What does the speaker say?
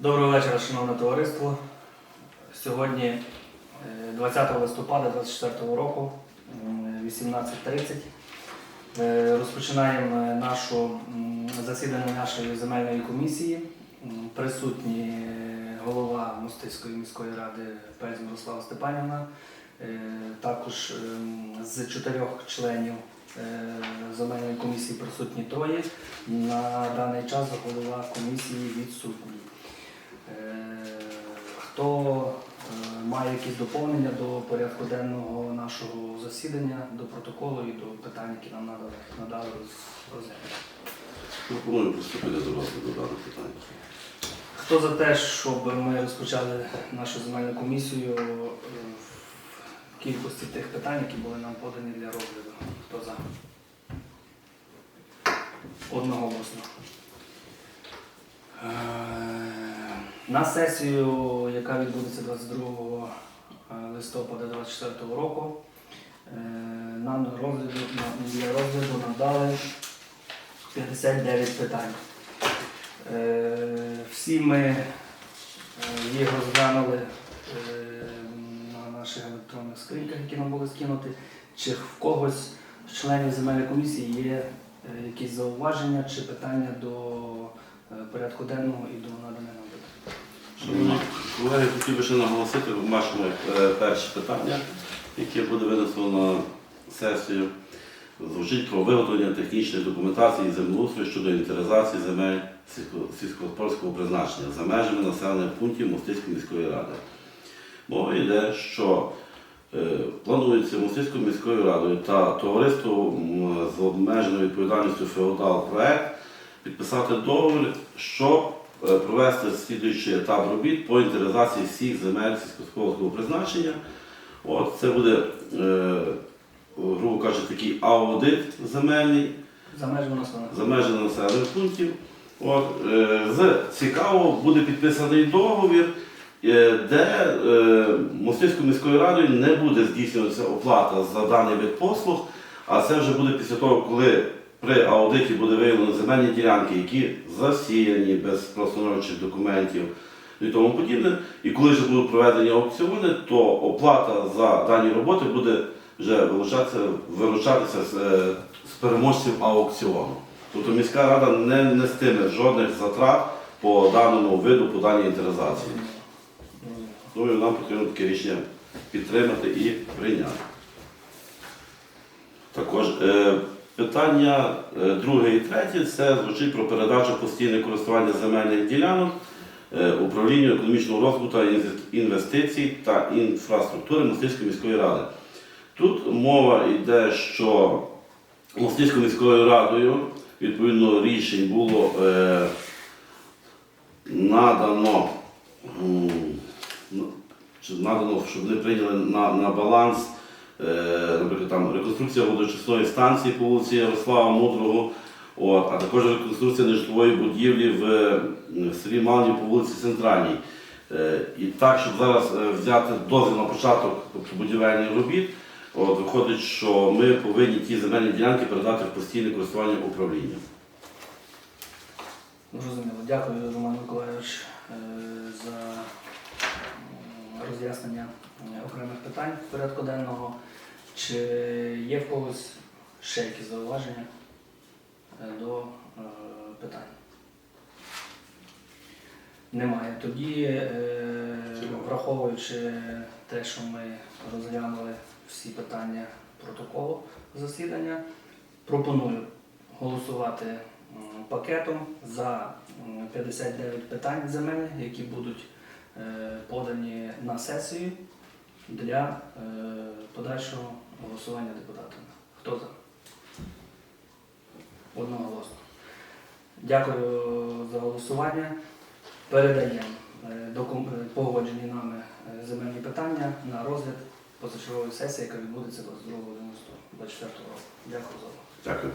Доброго вечора, шановне товариство. Сьогодні е, 20 листопада 2024 року, 18.30. Е, Розпочинаємо е, нашу засідання нашої земельної комісії. Присутні е, голова Мостиської міської ради Пельз Мирослава Степанівна. Е, Також ем, з чотирьох членів е, земельної комісії присутні троє. На даний час голова комісії відсутній. Е, Хто е, має якісь доповнення до порядку денного нашого засідання, до протоколу і до питань, які нам надали, надали роз- розглянути? Пропоную приступити до розгляду даних питань. Хто за те, щоб ми розпочали нашу земельну комісію е, в кількості тих питань, які були нам подані для розгляду? Хто за? Одноголосно. Е, На сесію, яка відбудеться 22 листопада 2024 року, е, нам до розгляду, для розгляду надали 59 питань. Е, Всі ми е, їх розглянули е, на наших електронних скриньках, які нам були скинуті. Чи в когось з членів земельної комісії є е, якісь зауваження чи питання до е, порядку денного і до питань? Колеги, хотів би ще наголосити, в нашому е, перше питання, яке буде винесено на сесію, звучить про виготовлення технічної документації землеустрою щодо інвентаризації земель сільсько- сільськогосподарського призначення за межами населених пунктів Мостицької міської ради. Мова йде, що е, планується Мостицькою міською радою та товариством з обмеженою відповідальністю Феодал проект підписати договір, щоб е, провести слідуючий етап робіт по інвентаризації всіх земель сільськогосподарського призначення. От, це буде, е, грубо кажучи, такий аудит земельний За межами населених пунктів. От, е, з цікаво буде підписаний договір, е, де е, Мостицькою міською радою не буде здійснюватися оплата за даний вид послуг, а це вже буде після того, коли при аудиті буде виявлено земельні ділянки, які засіяні без простановчих документів і тому подібне. І коли вже будуть проведені аукціони, то оплата за дані роботи буде вже вилучатися, вилучатися з, е, з переможців аукціону. Тобто міська рада не нестиме жодних затрат по даному виду, по даній інтеризації. Думаю, нам потрібно таке рішення підтримати і прийняти. Також е, питання е, друге і третє це звучить про передачу постійне користування земельних ділянок е, управлінню економічного розвитку інвестицій та інфраструктури Мостицької міської ради. Тут мова йде, що Мостицькою міською радою відповідно рішень було е, надано, надано, щоб вони прийняли на, на баланс, наприклад, там реконструкція водочисної станції по вулиці Ярослава Мудрого, от, а також реконструкція нежитлової будівлі в, е, в селі Малні по вулиці Центральній. Е, І так, щоб зараз е, взяти дозвіл на початок тобто, будівельних робіт, от, виходить, що ми повинні ті земельні ділянки передати в постійне користування управління. Зрозуміло. Дякую, Роман Миколайович, е, за роз'яснення е, окремих питань порядку денного. Чи є в когось ще якісь зауваження е, до е, питань? Немає. Тоді, враховуючи те, що ми розглянули всі питання протоколу засідання, пропоную голосувати пакетом за 59 питань земельних, які будуть подані на сесію для е, подальшого голосування депутатами. Хто за? Одноголосно. Дякую за голосування. Передаємо е, е, погоджені нами е, земельні питання на розгляд позачергової сесії, яка відбудеться 22.11.24 року. Дякую за увагу. Дякую.